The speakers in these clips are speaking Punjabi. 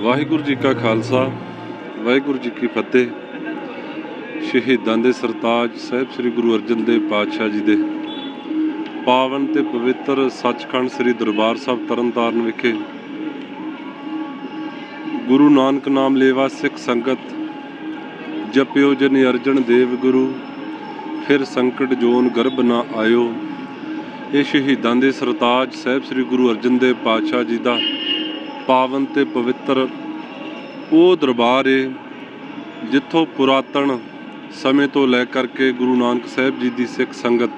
ਵਾਹਿਗੁਰੂ ਜੀ ਕਾ ਖਾਲਸਾ, ਵਾਹਿਗੁਰੂ ਜੀ ਕੀ ਫਤਿਹ। ਸ਼ਹੀਦਾਂ ਦੇ ਸਰਤਾਜ ਸਾਹਿਬ ਸ੍ਰੀ ਗੁਰੂ ਅਰਜਨ ਦੇਵ ਪਾਤਸ਼ਾਹ ਜੀ ਦੇ। ਪਾਵਨ ਤੇ ਪਵਿੱਤਰ ਸੱਚਖੰਡ ਸ੍ਰੀ ਦਰਬਾਰ ਸਾਹਿਬ ਤਰਨਤਾਰਨ ਵਿਖੇ। ਗੁਰੂ ਨਾਨਕ ਨਾਮ ਲੇਵਾ ਸਿੱਖ ਸੰਗਤ, ਜਪਿਓ ਜਨ ਅਰਜਨ ਦੇਵ ਗੁਰੂ, ਫਿਰ ਸੰਕਟ ਜੋਨ ਗਰਭ ਨਾ ਆਇਓ। ਇਹ ਸ਼ਹੀਦਾਂ ਦੇ ਸਰਤਾਜ ਸਾਹਿਬ ਸ੍ਰੀ ਗੁਰੂ ਅਰਜਨ ਦੇਵ ਪਾਤਸ਼ਾਹ ਜੀ ਦਾ ਪਾਵਨ ਤੇ ਪਵਿੱਤਰ ਉਹ ਦਰਬਾਰ ਏ, ਜਿੱਥੋਂ ਪੁਰਾਤਨ ਸਮੇਂ ਤੋਂ ਲੈ ਕਰਕੇ ਗੁਰੂ ਨਾਨਕ ਸਾਹਿਬ ਜੀ ਦੀ ਸਿੱਖ ਸੰਗਤ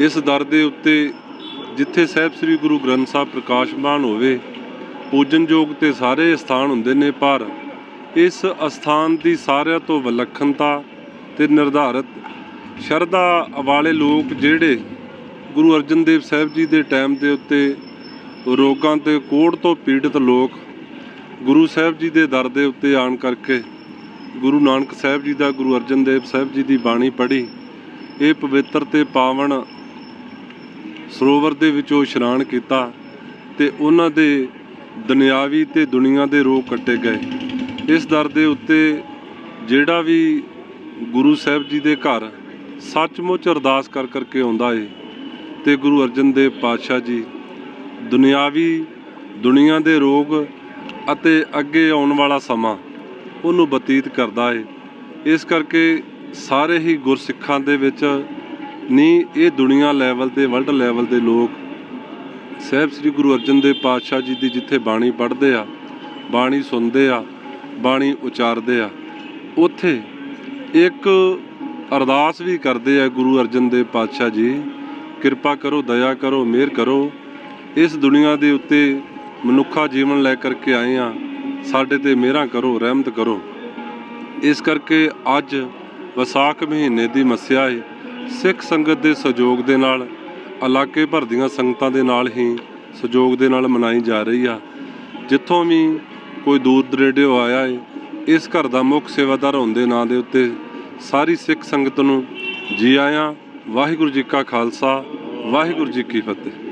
ਇਸ ਦਰ ਦੇ ਉੱਤੇ ਜਿੱਥੇ ਸਾਹਿਬ ਸ੍ਰੀ ਗੁਰੂ ਗ੍ਰੰਥ ਸਾਹਿਬ ਪ੍ਰਕਾਸ਼ਮਾਨ ਹੋਵੇ ਪੂਜਨਯੋਗ ਤੇ ਸਾਰੇ ਸਥਾਨ ਹੁੰਦੇ ਨੇ, ਪਰ ਇਸ ਅਸਥਾਨ ਦੀ ਸਾਰਿਆਂ ਤੋਂ ਵਿਲੱਖਣਤਾ ਤੇ ਨਿਰਧਾਰਤ ਸ਼ਰਧਾ ਵਾਲੇ ਲੋਕ ਜਿਹੜੇ ਗੁਰੂ ਅਰਜਨ ਦੇਵ ਸਾਹਿਬ ਜੀ ਦੇ ਟਾਈਮ ਦੇ ਉੱਤੇ ਰੋਗਾਂ ਤੇ ਕੋੜ ਤੋਂ ਪੀੜਤ ਲੋਕ ਗੁਰੂ ਸਾਹਿਬ ਜੀ ਦੇ ਦਰ ਦੇ ਉੱਤੇ ਆਣ ਕਰਕੇ ਗੁਰੂ ਨਾਨਕ ਸਾਹਿਬ ਜੀ ਦਾ, ਗੁਰੂ ਅਰਜਨ ਦੇਵ ਸਾਹਿਬ ਜੀ ਦੀ ਬਾਣੀ ਪੜ੍ਹੀ। ਇਹ ਪਵਿੱਤਰ ਤੇ ਪਾਵਨ ਸਰੋਵਰ ਦੇ ਵਿੱਚੋਂ ਇਸ਼ਨਾਨ ਕੀਤਾ ਤੇ ਉਹਨਾਂ ਦੇ ਦੁਨਿਆਵੀ ਤੇ ਦੁਨੀਆ ਦੇ ਰੋਗ ਕੱਟੇ ਗਏ। ਇਸ ਦਰ ਦੇ ਉੱਤੇ ਜਿਹੜਾ ਵੀ ਗੁਰੂ ਸਾਹਿਬ ਜੀ ਦੇ ਘਰ ਸੱਚਮੁੱਚ ਅਰਦਾਸ ਕਰ ਕਰਕੇ ਆਉਂਦਾ ਏ ਤੇ ਗੁਰੂ ਅਰਜਨ ਦੇਵ ਪਾਤਸ਼ਾਹ ਜੀ ਦੁਨਿਆਵੀ ਦੁਨੀਆ ਦੇ ਰੋਗ ਅਤੇ ਅੱਗੇ ਆਉਣ ਵਾਲਾ ਸਮਾਂ ਉਹਨੂੰ ਬਤੀਤ ਕਰਦਾ ਏ। ਇਸ ਕਰਕੇ ਸਾਰੇ ਹੀ ਗੁਰਸਿੱਖਾਂ ਦੇ ਵਿੱਚ ਨਹੀਂ ਇਹ ਦੁਨੀਆ ਲੈਵਲ ਤੇ, ਵਰਲਡ ਲੈਵਲ ਦੇ ਲੋਕ ਸਾਹਿਬ ਸ੍ਰੀ ਗੁਰੂ ਅਰਜਨ ਦੇਵ ਪਾਤਸ਼ਾਹ ਜੀ ਦੀ ਜਿੱਥੇ ਬਾਣੀ ਪੜ੍ਹਦੇ ਆ, ਬਾਣੀ ਸੁਣਦੇ ਆ, ਬਾਣੀ ਉਚਾਰਦੇ ਆ, ਉੱਥੇ ਇੱਕ ਅਰਦਾਸ ਵੀ ਕਰਦੇ ਆ ਗੁਰੂ ਅਰਜਨ ਦੇਵ ਪਾਤਸ਼ਾਹ ਜੀ, ਕਿਰਪਾ ਕਰੋ, ਦਇਆ ਕਰੋ, ਮਿਹਰ ਕਰੋ। ਇਸ ਦੁਨੀਆ ਦੇ ਉੱਤੇ ਮਨੁੱਖਾ ਜੀਵਨ ਲੈ ਕਰਕੇ ਆਏ ਆ ਸਾਡੇ ਤੇ ਮਿਹਰਾਂ ਕਰੋ, ਰਹਿਮਤ ਕਰੋ। ਇਸ ਕਰਕੇ ਅੱਜ ਵਿਸਾਖ ਮਹੀਨੇ ਦੀ ਮੱਸਿਆ ਹੈ ਸਿੱਖ ਸੰਗਤ ਦੇ ਸਹਿਯੋਗ ਦੇ ਨਾਲ, ਇਲਾਕੇ ਭਰ ਦੀਆਂ ਸੰਗਤਾਂ ਦੇ ਨਾਲ ਹੀ ਸਹਿਯੋਗ ਦੇ ਨਾਲ ਮਨਾਈ ਜਾ ਰਹੀ ਆ। ਜਿੱਥੋਂ ਵੀ ਕੋਈ ਦੂਰ ਦਰੇਡਿਓ ਆਇਆ ਹੈ ਇਸ ਘਰ ਦਾ ਮੁੱਖ ਸੇਵਾਦਾਰ ਹੋਣ ਦੇ ਨਾਂ ਦੇ ਉੱਤੇ ਸਾਰੀ ਸਿੱਖ ਸੰਗਤ ਨੂੰ ਜੀ ਆਇਆਂ, ਵਾਹਿਗੁਰੂ ਜੀ ਕਾ ਖਾਲਸਾ, ਵਾਹਿਗੁਰੂ ਜੀ ਕੀ ਫਤਿਹ।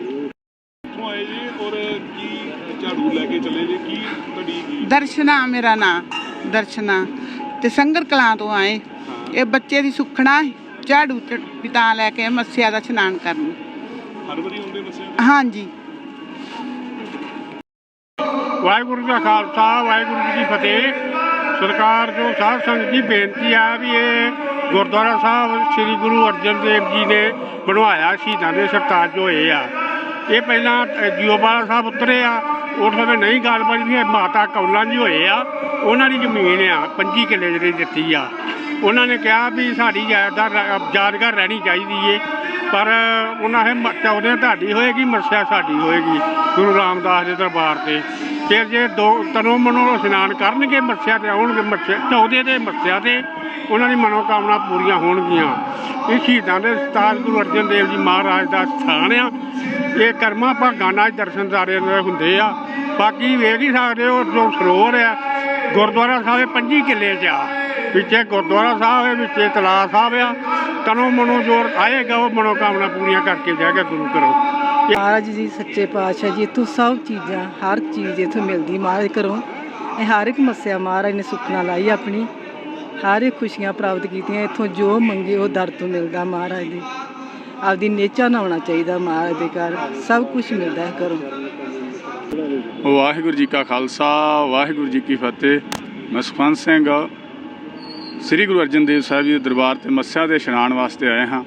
ਕੇ ਚੱਲੇ ਜੀ ਕੀ ਤੁਹਾਡੀ ਕੀ ਦਰਸ਼ਨਾ ਮੇਰਾ ਨਾਂ ਦਰਸ਼ਨਾ। ਤੇ ਸੰਗਰ ਕਲਾਂ ਤੋਂ ਆਏ। ਇਹ ਬੱਚੇ ਦੀ ਸੁਖਣਾ ਝਾੜੂ ਚ ਪਿਤਾ ਲੈ ਕੇ ਮੱਸਿਆ ਦਾ ਇਸ਼ਨਾਨ ਕਰਨ। ਹਰ ਵਾਰੀ ਆਉਂਦੇ ਮਸੇ ਹਾਂਜੀ। ਵਾਹਿਗੁਰੂ ਜੀ ਕਾ ਖਾਲਸਾ ਵਾਹਿਗੁਰੂ ਜੀ ਕੀ ਫਤਿਹ। ਸਰਕਾਰ ਜੋ ਸਾਧ ਸੰਗਤ ਦੀ ਬੇਨਤੀ ਆ ਵੀ ਇਹ ਗੁਰਦੁਆਰਾ ਸਾਹਿਬ ਸ੍ਰੀ ਗੁਰੂ ਅਰਜਨ ਦੇਵ ਜੀ ਨੇ ਬਣਵਾਇਆ ਸ਼ਹੀਦਾਂ ਦੇ ਸਰਤਾਜ ਹੋਏ ਆ। ਇਹ ਪਹਿਲਾਂ ਅ, ਜੀਓਵਾਲਾ ਸਾਹਿਬ ਉਤਰੇ ਆ ਉਸ ਸਮੇਂ ਨਹੀਂ ਗੱਲ ਬਣੀ ਇਹ ਮਾਤਾ ਕੌਲਾਂ ਜੀ ਹੋਏ ਆ, ਉਹਨਾਂ ਦੀ ਜ਼ਮੀਨ ਆ 25 ਕਿੱਲੇ ਜਿਹੜੀ ਦਿੱਤੀ ਆ। ਉਹਨਾਂ ਨੇ ਕਿਹਾ ਵੀ ਸਾਡੀ ਜਾਇਦਾਦ ਯਾਦਗਾਰ ਰਹਿਣੀ ਚਾਹੀਦੀ ਏ, ਪਰ ਉਹਨਾਂ ਇਹ ਮ- ਚਾਹੁੰਦੇ ਤੁਹਾਡੀ ਹੋਏਗੀ ਮੱਸਿਆ ਸਾਡੀ ਹੋਏਗੀ, ਗੁਰੂ ਰਾਮਦਾਸ ਦੇ ਦਰਬਾਰ ਤੇ। ਫਿਰ ਜੇ ਦੋ, ਤਨੋਂ ਮਨੋਂ ਇਸ਼ਨਾਨ ਕਰਨਗੇ ਮੱਸਿਆ ਤੇ ਆਉਣਗੇ ਮੱਸਿਆ ਚੌਦੇ ਦੇ ਮੱਸਿਆ ਤੇ ਉਹਨਾਂ ਦੀ ਮਨੋਕਾਮਨਾ ਪੂਰੀਆਂ ਹੋਣਗੀਆਂ। ਇਹ ਸ਼ਹੀਦਾਂ ਦੇ ਉਸਤਾਦ ਗੁਰੂ ਅਰਜਨ ਦੇਵ ਜੀ ਮਹਾਰਾਜ ਦਾ ਸਥਾਨ ਆ। ਇਹ ਕਰਮਾਂ ਭਾਗਾਂ ਨਾਲ ਦਰਸ਼ਨਦਾਰੇ ਦੇ ਹੁੰਦੇ ਆ। ਬਾਕੀ ਵੇਖ ਹੀ ਸਕਦੇ ਹੋ, ਜੋ ਸਰੋਵਰ ਆ, ਗੁਰਦੁਆਰਾ ਸਾਹਿਬ 25 ਕਿੱਲੇ 'ਚ ਆ। ਵਿੱਚੇ ਗੁਰਦੁਆਰਾ ਸਾਹਿਬ ਹੈ, ਵਿੱਚੇ ਤਲਾਅ ਸਾਹਿਬ ਆ। ਤਨੋਂ ਮਨੋਂ ਜੋਰ ਆਏਗਾ, ਉਹ ਮਨੋਕਾਮਨਾ ਪੂਰੀਆਂ ਕਰਕੇ ਜਾਏਗਾ ਗੁਰੂ ਘਰੋਂ। ਮਹਾਰਾਜ ਜੀ, ਸੱਚੇ ਪਾਤਸ਼ਾਹ ਜੀ, ਇੱਥੋਂ ਸਭ ਚੀਜ਼ਾਂ, ਹਰ ਚੀਜ਼ ਇੱਥੋਂ ਮਿਲਦੀ ਮਹਾਰਾਜ ਘਰੋਂ। ਇਹ ਹਰ ਇੱਕ ਮੱਸਿਆ ਮਹਾਰਾਜ ਨੇ ਸੁਪਨਾ ਲਾਈ ਆਪਣੀ। ਸਾਰੇ ਖੁਸ਼ੀਆਂ ਪ੍ਰਾਪਤ ਕੀਤੀਆਂ, ਇੱਥੋਂ ਜੋ ਮੰਗੇ ਉਹ ਦਰ ਤੋਂ ਮਿਲਦਾ ਮਹਾਰਾਜ ਦੇ। ਆਪਦੀ ਨੇਚਾ ਨਾ ਹੋਣਾ ਚਾਹੀਦਾ ਮਹਾਰਾਜ ਦੇ ਘਰ, ਸਭ ਕੁਝ ਮਿਲਦਾ ਹੈ ਘਰੋਂ। ਵਾਹਿਗੁਰੂ ਜੀ ਕਾ ਖਾਲਸਾ, ਵਾਹਿਗੁਰੂ ਜੀ ਕੀ ਫਤਿਹ। ਮੈਂ ਸੁਖਵੰਤ ਸਿੰਘ, ਸ੍ਰੀ ਗੁਰੂ ਅਰਜਨ ਦੇਵ ਸਾਹਿਬ ਜੀ ਦੇ ਦਰਬਾਰ ਤੇ ਮੱਸਿਆ ਦੇ ਇਸ਼ਨਾਨ ਵਾਸਤੇ ਆਏ ਹਾਂ।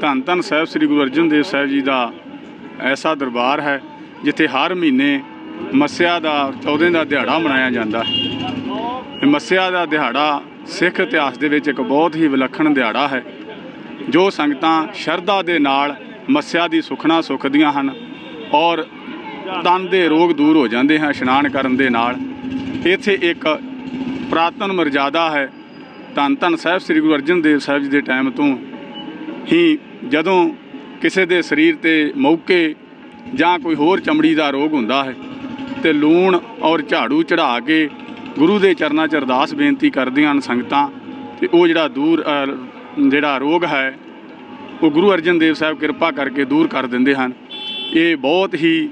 ਧੰਨ ਧੰਨ ਸਾਹਿਬ, ਸ੍ਰੀ ਗੁਰੂ ਅਰਜਨ ਦੇਵ ਸਾਹਿਬ ਜੀ ਦਾ ਐਸਾ ਦਰਬਾਰ ਹੈ, ਜਿੱਥੇ ਹਰ ਮਹੀਨੇ ਮੱਸਿਆ ਦਾ 14 ਦਾ ਦਿਹਾੜਾ ਮਨਾਇਆ ਜਾਂਦਾ ਹੈ। ਮੱਸਿਆ ਦਾ ਦਿਹਾੜਾ ਸਿੱਖ ਇਤਿਹਾਸ ਦੇ ਵਿੱਚ ਇੱਕ ਬਹੁਤ ਹੀ ਵਿਲੱਖਣ ਦਿਹਾੜਾ ਹੈ, ਜੋ ਸੰਗਤਾਂ ਸ਼ਰਧਾ ਦੇ ਨਾਲ ਮੱਸਿਆ ਦੀ ਸੁਖਣਾ ਸੁਖਦੀਆਂ ਹਨ ਔਰ ਤਨ ਦੇ ਰੋਗ ਦੂਰ ਹੋ ਜਾਂਦੇ ਹਨ ਇਸ਼ਨਾਨ ਕਰਨ ਦੇ ਨਾਲ। ਇੱਥੇ ਇੱਕ ਪ੍ਰਾਤਨ ਮਰਜ਼ਾਦਾ ਹੈ, ਧੰਨ ਧੰਨ ਸਾਹਿਬ ਸ੍ਰੀ ਗੁਰੂ ਅਰਜਨ ਦੇਵ ਸਾਹਿਬ ਜੀ ਦੇ ਟਾਈਮ ਤੋਂ ਹੀ ਜਦੋਂ ਕਿਸੇ ਦੇ ਸਰੀਰ ਤੇ ਮੌਕੇ ਜਾਂ ਕੋਈ ਹੋਰ ਚਮੜੀ ਦਾ ਰੋਗ ਹੁੰਦਾ ਹੈ ਤੇ ਲੂਣ ਔਰ ਝਾੜੂ ਚੜਾ ਕੇ ਗੁਰੂ ਦੇ ਚਰਨਾਂ 'ਚ ਅਰਦਾਸ ਬੇਨਤੀ ਕਰਦੀਆਂ ਹਨ ਸੰਗਤਾਂ ਤੇ ਉਹ ਜਿਹੜਾ ਦੂਰ ਜਿਹੜਾ ਰੋਗ ਹੈ, ਉਹ ਗੁਰੂ ਅਰਜਨ ਦੇਵ ਸਾਹਿਬ ਕਿਰਪਾ ਕਰਕੇ ਦੂਰ ਕਰ ਦਿੰਦੇ ਹਨ। ਇਹ ਬਹੁਤ ਹੀ